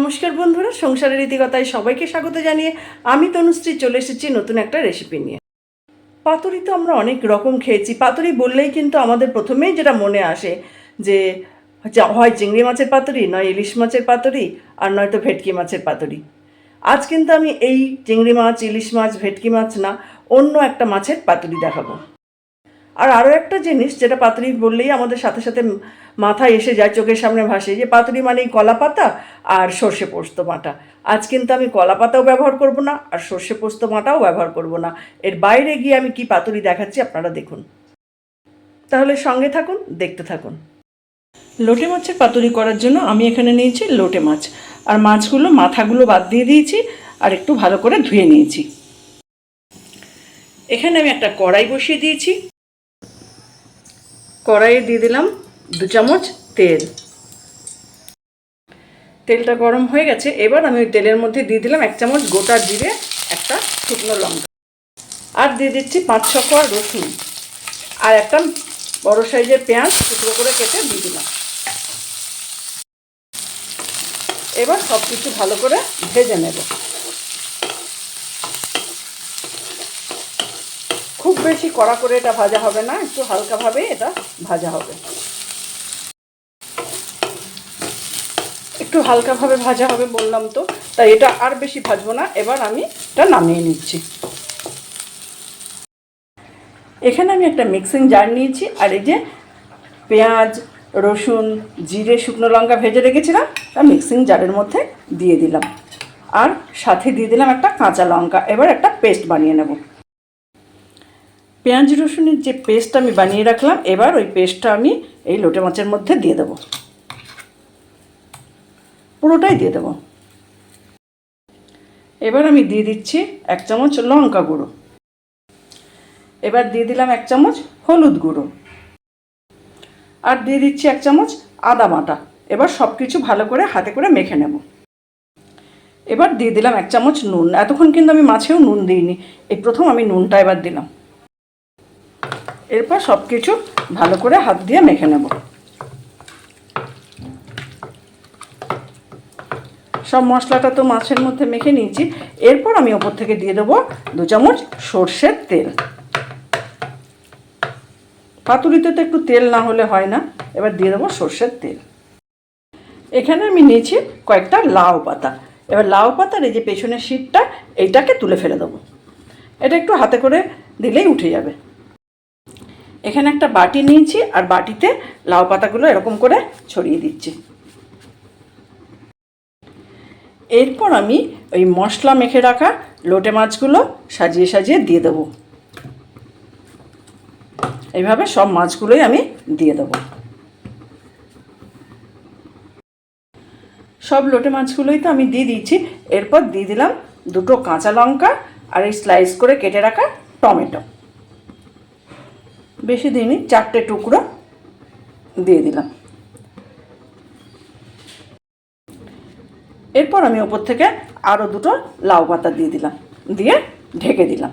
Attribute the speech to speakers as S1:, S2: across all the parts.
S1: নমস্কার বন্ধুরা, সংসারের রীতিকতায় সবাইকে স্বাগত জানিয়ে আমি তনুশ্রী চলে এসেছি নতুন একটা রেসিপি নিয়ে। পাতুরি তো আমরা অনেক রকম খেয়েছি। পাতুরি বললেই কিন্তু আমাদের প্রথমেই যেটা মনে আসে যে হয় চিংড়ি মাছের পাতুরি, নয় ইলিশ মাছের পাতুরি, আর নয়তো ভেটকি মাছের পাতুরি। আজ কিন্তু আমি এই চিংড়ি মাছ, ইলিশ মাছ, ভেটকি মাছ না, অন্য একটা মাছের পাতুরি দেখাবো। আর আরও একটা জিনিস যেটা পাতুরি বললেই আমাদের সাথে সাথে মাথায় এসে যায়, চোখের সামনে ভাসে, যে পাতুরি মানেই কলা পাতা আর সর্ষে পোস্ত মাটা। আজ কিন্তু আমি কলা পাতাও ব্যবহার করব না আর সর্ষে পোস্ত মাটাও ব্যবহার করব না। এর বাইরে গিয়ে আমি কি পাতুরি দেখাচ্ছি আপনারা দেখুন। তাহলে সঙ্গে থাকুন, দেখতে থাকুন। লোটে মাছের পাতুরি করার জন্য আমি এখানে নিয়েছি লোটে মাছ। আর মাছগুলো, মাথাগুলো বাদ দিয়ে দিয়েছি আর একটু ভালো করে ধুয়ে নিয়েছি। এখানে আমি একটা কড়াই বসিয়ে দিয়েছি। কড়াইয়ে দিয়ে দিলাম দু চামচ তেল। তেলটা গরম হয়ে গেছে। এবার আমি তেলের মধ্যে দিয়ে দিলাম এক চামচ গোটা জিরে, একটা শুকনো লঙ্কা। আর দিয়ে দিচ্ছি পাঁচ ছ কোয়া রসুন। আর একটা বড় সাইজের পেঁয়াজ টুকরো করে কেটে দিয়ে দিলাম। এবার সব কিছু ভালো করে ভেজে নেব খুব বেশি কড়া করে এটা ভাজা হবে না, একটু হালকাভাবে এটা ভাজা হবে। একটু হালকাভাবে ভাজা হবে বললাম তো, তাই এটা আর বেশি ভাজবো না, এবার আমি এটা নামিয়ে নিচ্ছি। এখানে আমি একটা মিক্সিং জার নিয়েছি, আর এই যে পেঁয়াজ, রসুন, জিরে, শুকনো লঙ্কা ভেজে রেখেছিলাম তা মিক্সিং জারের মধ্যে দিয়ে দিলাম। আর সাথে দিয়ে দিলাম একটা কাঁচা লঙ্কা, এবার একটা পেস্ট বানিয়ে নেব। পেঁয়াজ রসুনের যে পেস্ট আমি বানিয়ে রাখলাম, এবার ওই পেস্টটা আমি এই লোটে মাছের মধ্যে দিয়ে দেবো। পুরোটাই দিয়ে দেবো। এবার আমি দিয়ে দিচ্ছি এক চামচ লঙ্কা গুঁড়ো। এবার দিয়ে দিলাম এক চামচ হলুদ গুঁড়ো। আর দিয়ে দিচ্ছি এক চামচ আদা বাটা। এবার সব কিছু ভালো করে হাতে করে মেখে নেব। এবার দিয়ে দিলাম এক চামচ নুন। এতক্ষণ কিন্তু আমি মাছেও নুন দিইনি। এই প্রথম আমি নুনটা এবার দিলাম। এরপর সব কিছু ভালো করে হাত দিয়ে মেখে নেব। সব মশলাটা তো মাছের মধ্যে মেখে নিয়েছি। এরপর আমি ওপর থেকে দিয়ে দেবো দু চামচ সর্ষের তেল। পাতুরিতে তো একটু তেল না হলে হয় না, এবার দিয়ে দেবো সর্ষের তেল। এখানে আমি নিয়েছি কয়েকটা লাউ পাতা। এবার লাউ পাতার এই যে পেছনের শীতটা, এইটাকে তুলে ফেলে দেবো। এটা একটু হাতে করে দিলেই উঠে যাবে। এখানে একটা বাটি নিয়েছি আর বাটিতে লাউ পাতাগুলো এরকম করে ছড়িয়ে দিচ্ছি। এরপর আমি ওই মশলা মেখে রাখা লোটে মাছগুলো সাজিয়ে সাজিয়ে দিয়ে দেবো। এইভাবে সব মাছগুলোই আমি দিয়ে দেবো। সব লোটে মাছগুলোই তো আমি দিয়ে দিয়েছি। এরপর দিয়ে দিলাম দুটো কাঁচা লঙ্কা আর এই স্লাইস করে কেটে রাখা টমেটো। বেশি দিইনি, চারটে টুকরো দিয়ে দিলাম। এরপর আমি ওপর থেকে আরও দুটো লাউ পাতা দিয়ে দিলাম, দিয়ে ঢেকে দিলাম।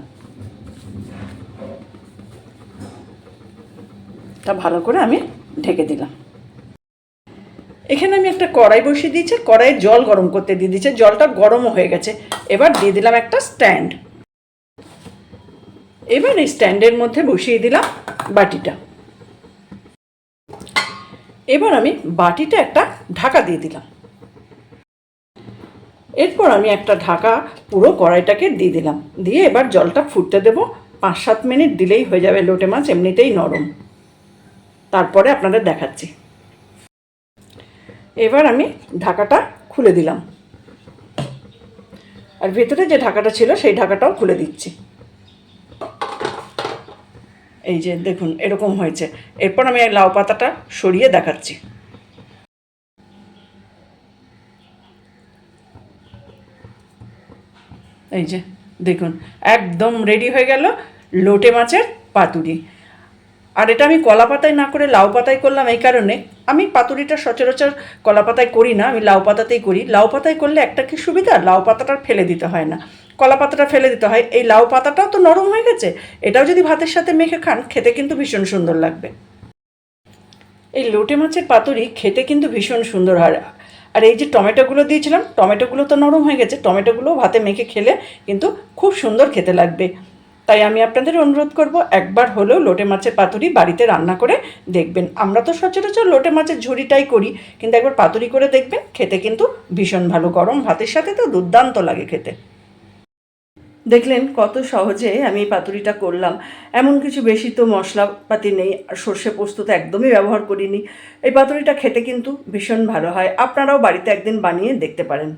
S1: তা ভালো করে আমি ঢেকে দিলাম। এখানে আমি একটা কড়াই বসিয়ে দিয়েছি, কড়াইয়ে জল গরম করতে দিয়ে দিয়েছে, জলটা গরমও হয়ে গেছে। এবার দিয়ে দিলাম একটা স্ট্যান্ড। এবার এই স্ট্যান্ডের মধ্যে বসিয়ে দিলাম বাটিটা। এবার আমি বাটিটা একটা ঢাকা দিয়ে দিলাম। এরপর আমি একটা ঢাকা পুরো কড়াইটাকে দিয়ে দিলাম। দিয়ে এবার জলটা ফুটতে দেবো। পাঁচ সাত মিনিট দিলেই হয়ে যাবে লোটে মাছ, এমনিতেই নরম। তারপরে আপনাদের দেখাচ্ছি। এবার আমি ঢাকাটা খুলে দিলাম। আর ভেতরে যে ঢাকাটা ছিল, সেই ঢাকাটাও খুলে দিচ্ছি। এই যে দেখুন, এরকম হয়েছে। এরপর আমি এই লাউ পাতাটা সরিয়ে দেখাচ্ছি। এই যে দেখুন, একদম রেডি হয়ে গেল লোটে মাছের পাতুরি। আর এটা আমি কলা পাতায় না করে লাউ পাতায় করলাম এই কারণে। আমি পাতুরিটা সচরাচর কলা পাতায় করি না, আমি লাউ পাতাতেই করি। লাউ পাতায় করলে একটা কি সুবিধা? লাউ পাতাটা ফেলে দিতে হয় না। কলা পাতাটা ফেলে দিতে হয়। এই লাউ পাতাটাও তো নরম হয়ে গেছে। এটাও যদি ভাতের সাথে মেখে খান, খেতে কিন্তু ভীষণ সুন্দর লাগবে। এই লোটে মাছের পাতুরি খেতে কিন্তু ভীষণ সুন্দর হয়। আর এই যে টমেটোগুলো দিয়েছিলাম, টমেটোগুলো তো নরম হয়ে গেছে। টমেটোগুলো ভাতে মেখে খেলে কিন্তু খুব সুন্দর খেতে লাগবে। তাই আমি আপনাদের অনুরোধ করব, একবার হলেও লোটে মাছের পাতুরি বাড়িতে রান্না করে দেখবেন। আমরা তো সচরাচর লোটে মাছের ঝুড়িটাই করি, কিন্তু একবার পাতুরি করে দেখবেন, খেতে কিন্তু ভীষণ ভালো। গরম ভাতের সাথে তো দুর্দান্ত লাগে খেতে। দেখলেন কত সহজে আমি পাতুরিটা করলাম। এমন কিছু বেশি তো মশলাপাতি নেই, আর সর্ষে পোস্ত তো একদমই ব্যবহার করিনি। এই পাতুরিটা খেতে কিন্তু ভীষণ ভালো হয়। আপনারাও বাড়িতে একদিন বানিয়ে দেখতে পারেন।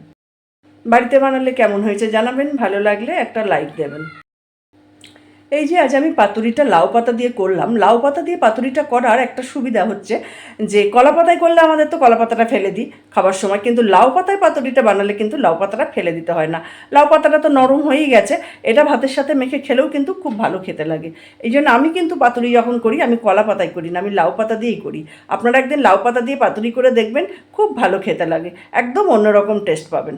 S1: বাড়িতে বানালে কেমন হয়েছে জানাবেন, ভালো লাগলে একটা লাইক দেবেন। এই যে আজ আমি পাতুরিটা লাউ পাতা দিয়ে করলাম, লাউ পাতা দিয়ে পাতুরিটা করার একটা সুবিধা হচ্ছে যে কলা পাতায় করলে আমাদের তো কলা পাতাটা ফেলে দিই খাবার সময়, কিন্তু লাউ পাতায় পাতুরিটা বানালে কিন্তু লাউ পাতাটা ফেলে দিতে হয় না। লাউ পাতাটা তো নরম হয়েই গেছে, এটা ভাতের সাথে মেখে খেলেও কিন্তু খুব ভালো খেতে লাগে। এই জন্য আমি কিন্তু পাতুরি যখন করি, আমি কলা পাতায় করি না, আমি লাউ পাতা দিয়েই করি। আপনারা একদিন লাউ পাতা দিয়ে পাতুরি করে দেখবেন, খুব ভালো খেতে লাগে, একদম অন্যরকম টেস্ট পাবেন।